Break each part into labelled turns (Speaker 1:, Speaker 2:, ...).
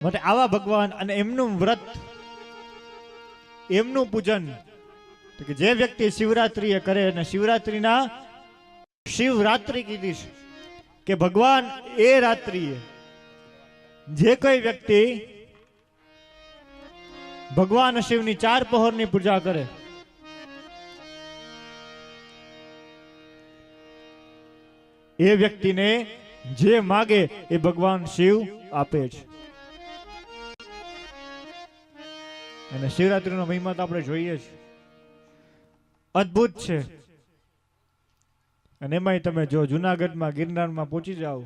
Speaker 1: માટે આવા ભગવાન અને એમનું વ્રત, એમનું પૂજન. કે જે વ્યક્તિ શિવરાત્રિએ કરે અને શિવરાત્રિના શિવરાત્રિ કીધી છે કે ભગવાન એ રાત્રિએ જે કોઈ વ્યક્તિ ભગવાન શિવની ચાર પહોરની પૂજા કરે, એ વ્યક્તિને જે માગે એ ભગવાન શિવ આપે છે. અને શિવરાત્રીનો મહિમા તો આપણે જોઈએ છે અદ્ભુત છે. અને એમાંય તમે જો જુનાગઢમાં, ગિરનારમાં પહોંચી જાઓ.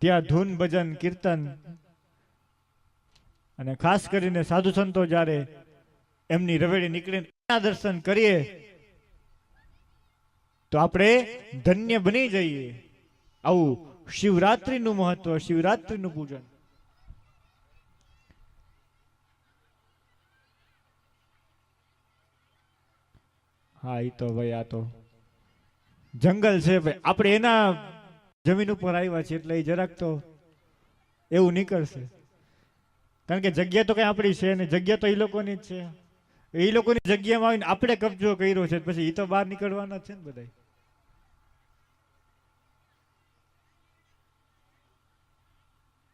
Speaker 1: ત્યાં ધૂન, ભજન, કીર્તન અને ખાસ કરીને સાધુ સંતો જ્યારે એમની રવેડી નીકળીને એના દર્શન કરીએ, તો આપણે ધન્ય બની જઈએ. આવું શિવરાત્રીનું મહત્વ, શિવરાત્રીનું પૂજન. હા એ તો ભાઈ આ તો જંગલ છે ભાઈ. આપણે એના જમીન ઉપર આવ્યા છીએ એટલે એ જરાક તો એવું નીકળશે. કારણ કે જગ્યા તો કઈ આપણી છે ને જગ્યા તો એ લોકોની જ છે. એ લોકોની જગ્યામાં આવીને આપણે કબજો કર્યો છે પછી એ તો બહાર નીકળવાના છે ને બધા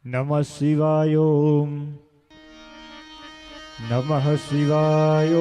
Speaker 1: નમઃ શિવાય ઓમ. નમઃ શિવાય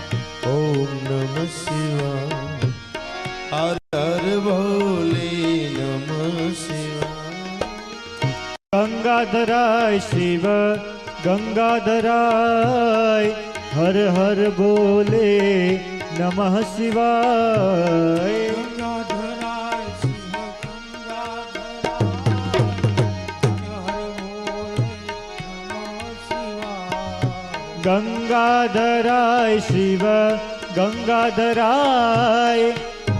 Speaker 2: નમ શિવાય હર હર ભોલે નમ શિવાય
Speaker 1: ગંગાધરાય શિવ ગંગાધરાય હર હર બોલે નમઃ શિવાય ગંગાધરાય શિવ ગંગાધરાય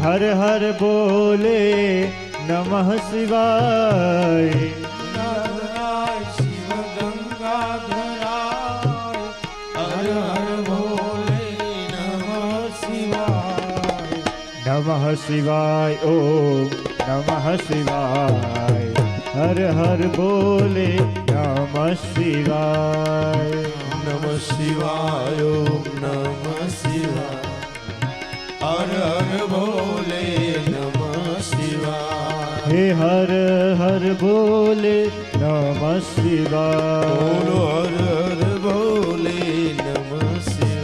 Speaker 1: હર હર બોલે નમઃ શિવાય.
Speaker 2: હર હર ભોલે નમ શિવાય.
Speaker 1: નમઃ શિવાય ઓમ નમઃ શિવાય. હર હર બોલે નમ શિવાય.
Speaker 2: નમ શિવાય ઓમ નમ શિવાય. હર હર ભોલે નમઃ શિવાય
Speaker 1: હે હર હર ભોલે નમઃ
Speaker 2: બોલો
Speaker 1: શિવાય
Speaker 2: હર હર